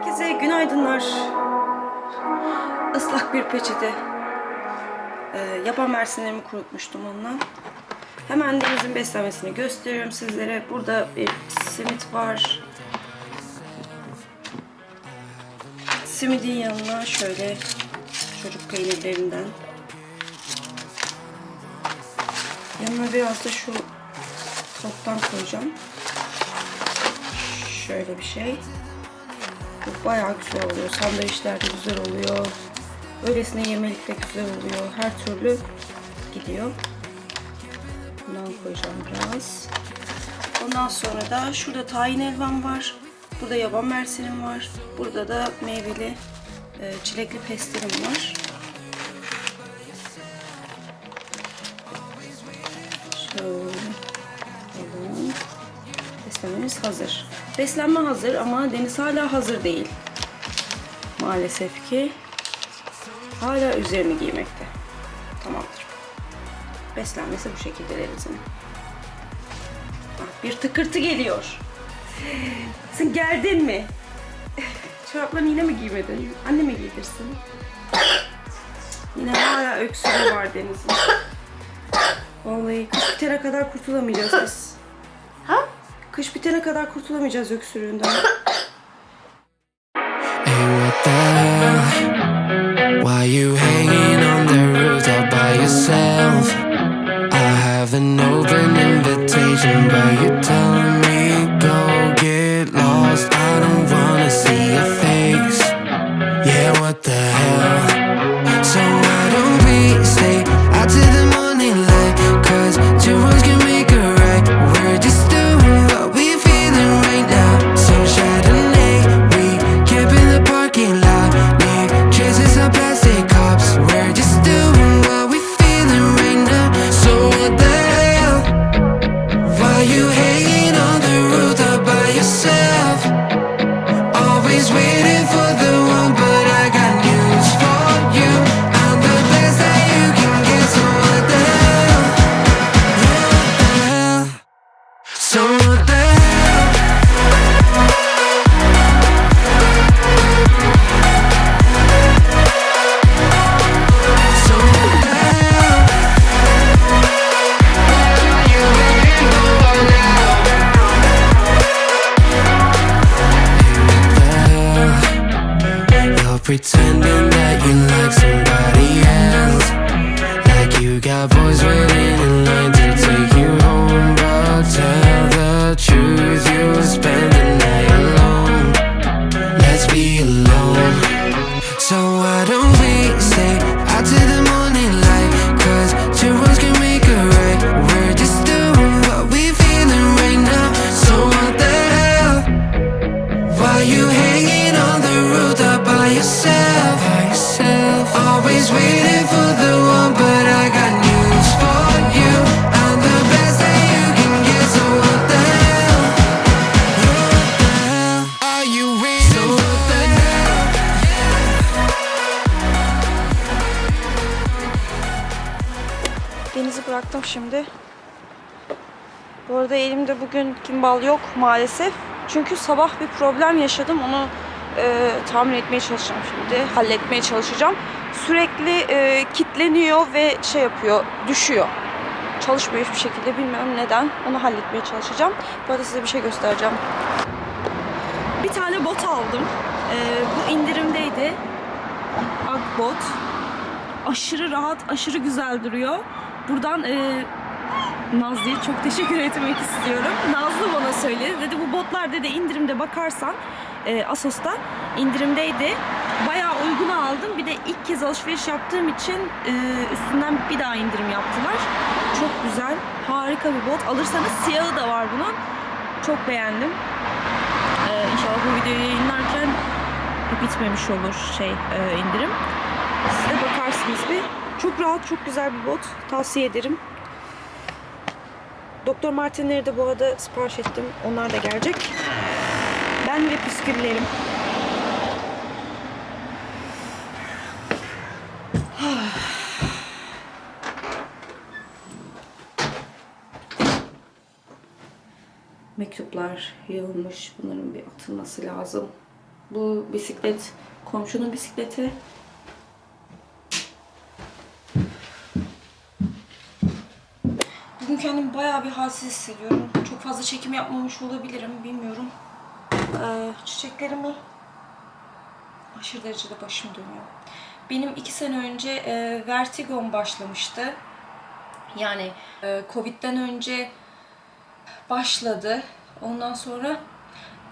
Herkese günaydınlar. Islak bir peçete. Ee, yaban mersinlerimi kurutmuştum onunla. Hemen denizin beslenmesini gösteriyorum sizlere. Burada bir simit var. Simidin yanına şöyle çocuk peynirlerinden. Yanına biraz da şu toptan koyacağım. Şöyle bir şey. Bu bayağı güzel oluyor. Sandviçler de güzel oluyor. Öylesine yemelik de güzel oluyor. Her türlü gidiyor. Bundan koyacağım biraz. Ondan sonra da şurada tahin elvam var. Burada yaban mersinim var. Burada da meyveli e, çilekli pestilim var. Şöyle. Beslenmemiz hazır. Beslenme hazır ama deniz hala hazır değil. Maalesef ki hala üzerini giymekte. Tamamdır. Beslenmesi bu şekilde denizin. Bir tıkırtı geliyor. Sen geldin mi? Çoraplarını yine mi giymedin? Anne mi giydirsin? Yine hala öksürüğü var Deniz'in. Vallahi kış bitene kadar kurtulamayacağız biz. Kış bitene kadar kurtulamayacağız öksürüğünden. But you're telling me go get lost. I don't wanna see your face. So I don't Bıraktım şimdi. Bu arada elimde bugün kimbal yok maalesef. Çünkü sabah bir problem yaşadım. Onu e, tahmin etmeye çalışacağım şimdi. Halletmeye çalışacağım. Sürekli e, kitleniyor ve şey yapıyor, düşüyor. Çalışmıyor hiçbir şekilde. Bilmiyorum neden. Onu halletmeye çalışacağım. Bu arada size bir şey göstereceğim. Bir tane bot aldım. E, bu indirimdeydi. Agbot aşırı rahat, aşırı güzel duruyor. Buradan e, Nazlı'ya çok teşekkür etmek istiyorum. Nazlı bana söyledi. Dedi bu botlar dedi indirimde bakarsan e, Asos'ta indirimdeydi. Bayağı uyguna aldım. Bir de ilk kez alışveriş yaptığım için e, üstünden bir daha indirim yaptılar. Çok güzel. Harika bir bot. Alırsanız siyahı da var bunun. Çok beğendim. E, inşallah bu videoyu yayınlarken bitmemiş olur şey e, indirim. Bakarsınız bir. Çok rahat, çok güzel bir bot. Tavsiye ederim. Doktor Martinleri de bu arada sipariş ettim. Onlar da gelecek. Ben ve püsküllerim. Mektuplar yığılmış. Bunların bir atılması lazım. Bu bisiklet komşunun bisikleti. Bugün kendimi bayağı bir halsiz hissediyorum. Çok fazla çekim yapmamış olabilirim, bilmiyorum. Ee, çiçeklerimi aşırı derecede başım dönüyor. Benim iki sene önce e, vertigom başlamıştı. Yani e, Covid'den önce başladı. Ondan sonra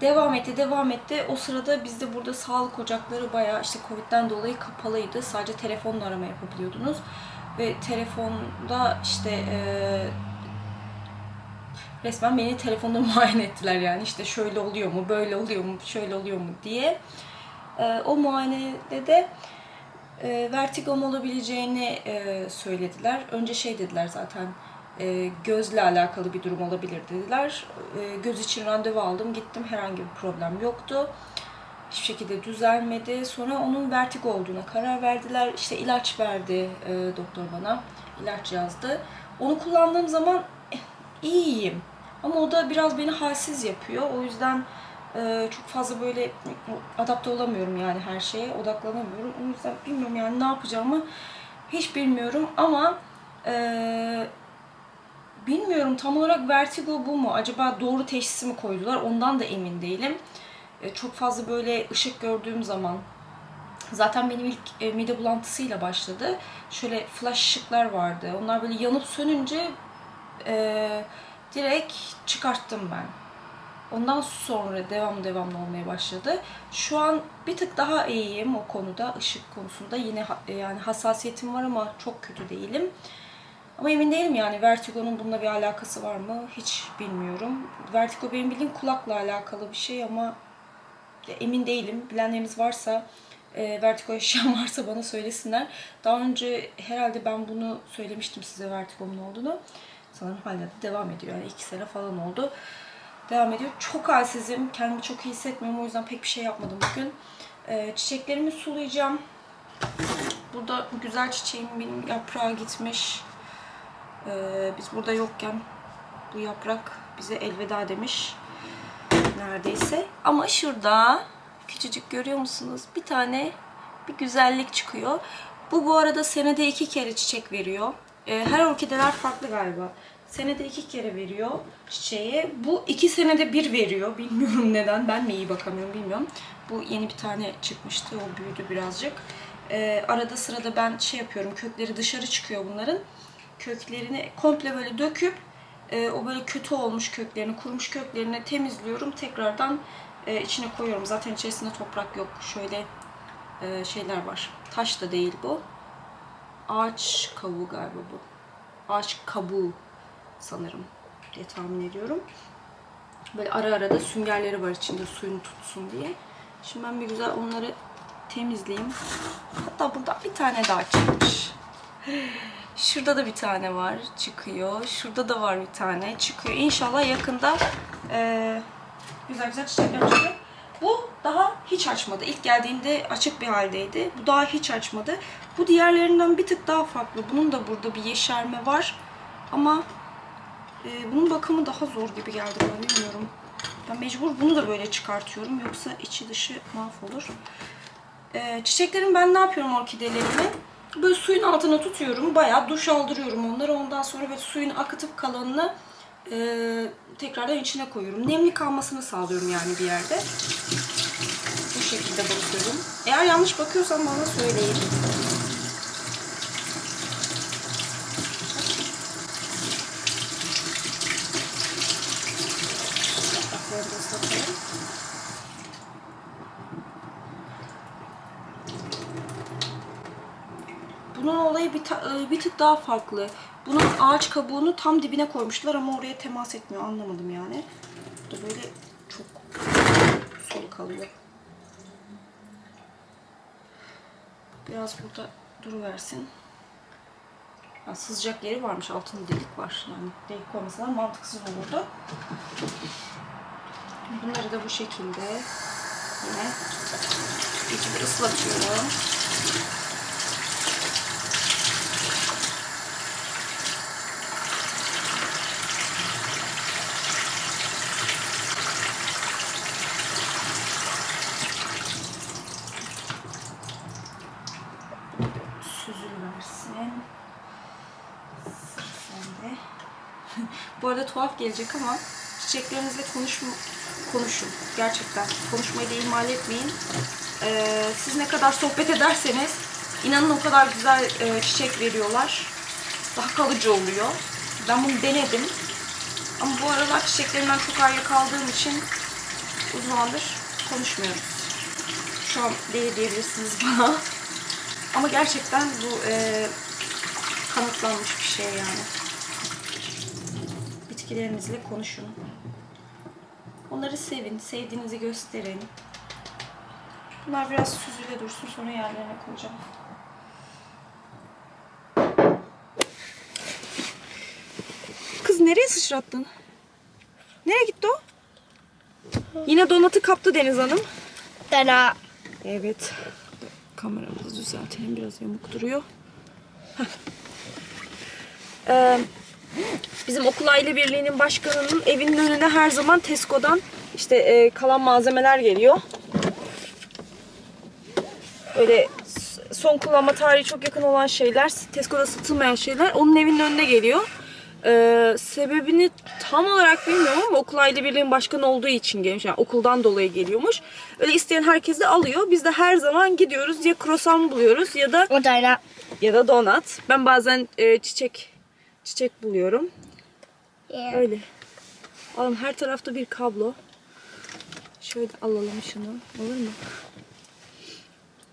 devam etti, devam etti. O sırada bizde burada sağlık ocakları bayağı işte Covid'den dolayı kapalıydı. Sadece telefonla arama yapabiliyordunuz. Ve telefonda işte e, resmen beni telefonda muayene ettiler yani. işte şöyle oluyor mu, böyle oluyor mu, şöyle oluyor mu diye. E, o muayenede de e, vertigom olabileceğini e, söylediler. Önce şey dediler zaten e, gözle alakalı bir durum olabilir dediler. E, göz için randevu aldım gittim herhangi bir problem yoktu. Hiçbir şekilde düzelmedi. Sonra onun vertigo olduğuna karar verdiler. İşte ilaç verdi e, doktor bana. ilaç yazdı. Onu kullandığım zaman iyiyim. Ama o da biraz beni halsiz yapıyor. O yüzden e, çok fazla böyle adapte olamıyorum yani her şeye. Odaklanamıyorum. O yüzden bilmiyorum yani ne yapacağımı hiç bilmiyorum. Ama e, bilmiyorum tam olarak vertigo bu mu? Acaba doğru teşhisi mi koydular? Ondan da emin değilim. E, çok fazla böyle ışık gördüğüm zaman Zaten benim ilk e, mide bulantısıyla başladı. Şöyle flash ışıklar vardı. Onlar böyle yanıp sönünce e, direkt çıkarttım ben. Ondan sonra devam devamlı olmaya başladı. Şu an bir tık daha iyiyim o konuda, ışık konusunda. Yine yani hassasiyetim var ama çok kötü değilim. Ama emin değilim yani vertigonun bununla bir alakası var mı hiç bilmiyorum. Vertigo benim bildiğim kulakla alakalı bir şey ama emin değilim. Bilenleriniz varsa, e, vertigo yaşayan varsa bana söylesinler. Daha önce herhalde ben bunu söylemiştim size vertigomun olduğunu. Sanırım hala da devam ediyor. Yani iki sene falan oldu. Devam ediyor. Çok halsizim. Kendimi çok iyi hissetmiyorum. O yüzden pek bir şey yapmadım bugün. E, çiçeklerimi sulayacağım. Burada bu güzel çiçeğim benim yaprağı gitmiş. E, biz burada yokken bu yaprak bize elveda demiş neredeyse. Ama şurada küçücük görüyor musunuz? Bir tane bir güzellik çıkıyor. Bu bu arada senede iki kere çiçek veriyor. Ee, her orkideler farklı galiba. Senede iki kere veriyor çiçeği. Bu iki senede bir veriyor. Bilmiyorum neden. Ben mi iyi bakamıyorum bilmiyorum. Bu yeni bir tane çıkmıştı. O büyüdü birazcık. Ee, arada sırada ben şey yapıyorum. Kökleri dışarı çıkıyor bunların. Köklerini komple böyle döküp e, o böyle kötü olmuş köklerini, kurumuş köklerini temizliyorum. Tekrardan e, içine koyuyorum. Zaten içerisinde toprak yok. Şöyle e, şeyler var. Taş da değil bu. Ağaç kavuğu galiba bu. Ağaç kabuğu sanırım diye tahmin ediyorum. Böyle ara ara da süngerleri var içinde suyunu tutsun diye. Şimdi ben bir güzel onları temizleyeyim. Hatta burada bir tane daha çıkmış. Şurada da bir tane var çıkıyor. Şurada da var bir tane çıkıyor. İnşallah yakında eee, güzel güzel çiçekler açacak. Bu daha hiç açmadı. İlk geldiğinde açık bir haldeydi. Bu daha hiç açmadı. Bu diğerlerinden bir tık daha farklı. Bunun da burada bir yeşerme var. Ama eee, bunun bakımı daha zor gibi geldi bana bilmiyorum. Ben mecbur bunu da böyle çıkartıyorum. Yoksa içi dışı mahvolur. Ee, çiçeklerim ben ne yapıyorum orkidelerimi? Böyle suyun altına tutuyorum. Bayağı duş aldırıyorum onları. Ondan sonra böyle suyun akıtıp kalanını e, tekrardan içine koyuyorum. Nemli kalmasını sağlıyorum yani bir yerde. Bu şekilde bakıyorum. Eğer yanlış bakıyorsam bana söyleyin. Yaprakları da ıslatalım. Bunun olayı e, bir tık daha farklı. Bunun ağaç kabuğunu tam dibine koymuşlar ama oraya temas etmiyor. Anlamadım yani. Bu da böyle çok sol kalıyor. Biraz burada duruversin. Ya sızacak yeri varmış. Altında delik var. Yani delik koymasalar mantıksız olurdu. Bunları da bu şekilde yine iyice bir ıslatıyorum. Bu arada tuhaf gelecek ama çiçeklerinizle konuş, konuşun. Gerçekten. Konuşmayı da ihmal etmeyin. Ee, siz ne kadar sohbet ederseniz inanın o kadar güzel e, çiçek veriyorlar. Daha kalıcı oluyor. Ben bunu denedim. Ama bu aralar çiçeklerimden çok ayrı kaldığım için uzun zamandır konuşmuyoruz. Şu an deli diyebilirsiniz bana. Ama gerçekten bu e, kanıtlanmış bir şey yani. Bitkilerinizle konuşun. Onları sevin, sevdiğinizi gösterin. Bunlar biraz süzüle dursun sonra yerlerine koyacağım. Kız nereye sıçrattın? Nereye gitti o? Yine donatı kaptı Deniz Hanım. Dana. Evet. Kameramızı düzeltelim. Biraz yamuk duruyor. Heh. Ee, bizim okul aile birliğinin başkanının evinin önüne her zaman Tesco'dan işte e, kalan malzemeler geliyor. Öyle s- son kullanma tarihi çok yakın olan şeyler, Tesco'da satılmayan şeyler onun evinin önüne geliyor. Ee, sebebini tam olarak bilmiyorum ama okul aile birliğinin başkanı olduğu için gelmiş. Yani okuldan dolayı geliyormuş. Öyle isteyen herkes de alıyor. Biz de her zaman gidiyoruz ya croissant buluyoruz ya da O Dana. ya da donat. Ben bazen e, çiçek çiçek buluyorum. Yeah. Öyle. Alın her tarafta bir kablo. Şöyle alalım şunu. Olur mu?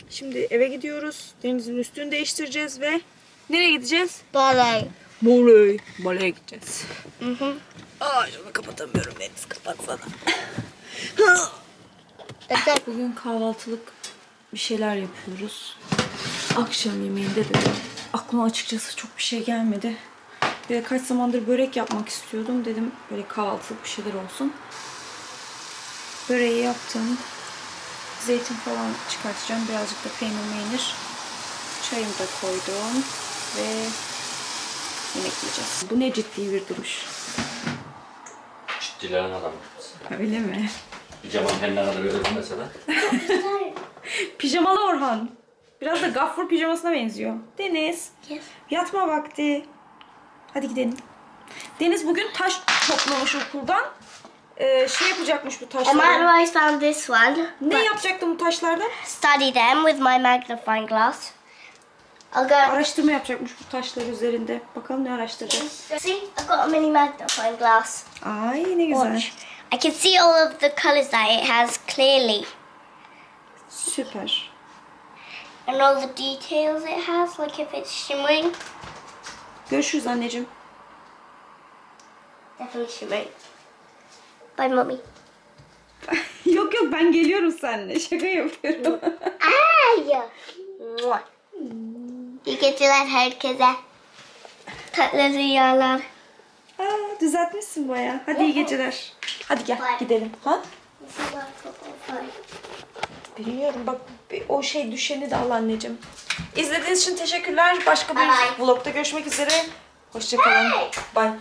Şimdi eve gidiyoruz. Denizin üstünü değiştireceğiz ve nereye gideceğiz? Balay. Moley. Moley'e gideceğiz. Hı hı. Aa şunu kapatamıyorum Deniz kapatsana. Bugün kahvaltılık bir şeyler yapıyoruz. Akşam yemeğinde de aklıma açıkçası çok bir şey gelmedi. Bir de kaç zamandır börek yapmak istiyordum. Dedim böyle kahvaltılık bir şeyler olsun. Böreği yaptım. Zeytin falan çıkartacağım. Birazcık da peynir meynir. Çayımı da koydum. Ve yemek yiyeceğiz. Bu ne ciddi bir duruş. Ciddilerin adamı. Öyle mi? Pijaman her ne kadar verirdim mesela. Pijamalı Orhan. Biraz da gaffur pijamasına benziyor. Deniz. Yes. Yatma vakti. Hadi gidelim. Deniz bugün taş toplamış okuldan. Ee, şey yapacakmış bu I taşları. have always found this one. Ne yapacaktın bu taşlardan? Study them with my magnifying glass. I'll go. Araştırma yapacakmış bu taşlar üzerinde. Bakalım ne araştıracak. See, I've got a mini magnifying glass. Ay ne güzel. Watch. I can see all of the colours that it has clearly. Süper. And all the details it has, like if it's shimmering. Görüşürüz anneciğim. Definitely. Bye, mummy. yok yok ben geliyorum seninle. Şaka yapıyorum. Ay! İyi geceler herkese. Tatlı rüyalar. Aa, düzeltmişsin baya. Hadi iyi geceler. Hadi gel gidelim. Ha? Bilmiyorum bak o şey düşeni de al anneciğim. İzlediğiniz için teşekkürler. Başka bir Bye vlogda görüşmek üzere. Hoşçakalın. Bye.